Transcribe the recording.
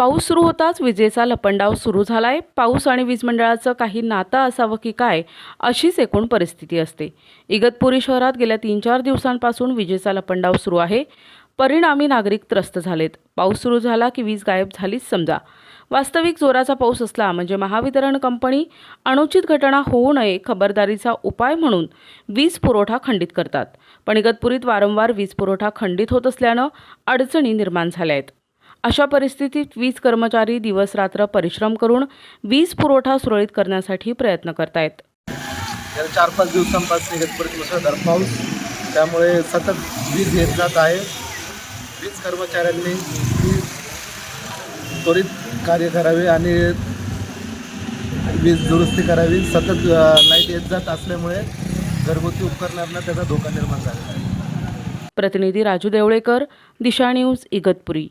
पाऊस सुरू होताच विजेचा लपंडाव सुरू झालाय. पाऊस आणि वीज मंडळाचं काही नातं असावं की काय अशीच एकूण परिस्थिती असते. इगतपुरी शहरात गेल्या तीन चार दिवसांपासून विजेचा लपंडाव सुरू आहे. परिणामी नागरिक त्रस्त झालेत. पाऊस सुरू झाला की वीज गायब झालीच समजा. वास्तविक जोराचा पाऊस असला म्हणजे महावितरण कंपनी अनुचित घटना होऊ नये खबरदारीचा उपाय म्हणून वीज पुरवठा खंडित करतात. पण इगतपुरीत वारंवार वीज पुरवठा खंडित होत असल्यानं अडचणी निर्माण झाल्या आहेत. अशा परिस्थितीत वीज कर्मचारी दिवस रात्र परिश्रम करून वीज पुरवठा सुरळीत करण्यासाठी प्रयत्न करतायत. गेल्या चार पाच दिवसांपासून इगतपुरीत मुसळधार पाऊस. त्यामुळे सतत वीज येत जात आहे. वीज कर्मचाऱ्यांनी त्वरित कार्य करावे आणि वीज दुरुस्ती करावी. सतत लाइट येत जात असल्यामुळे घरगुती उपकरणांना त्याचा धोका निर्माण आहे. प्रतिनिधी राजू देवळेकर दिशा न्यूज इगतपुरी.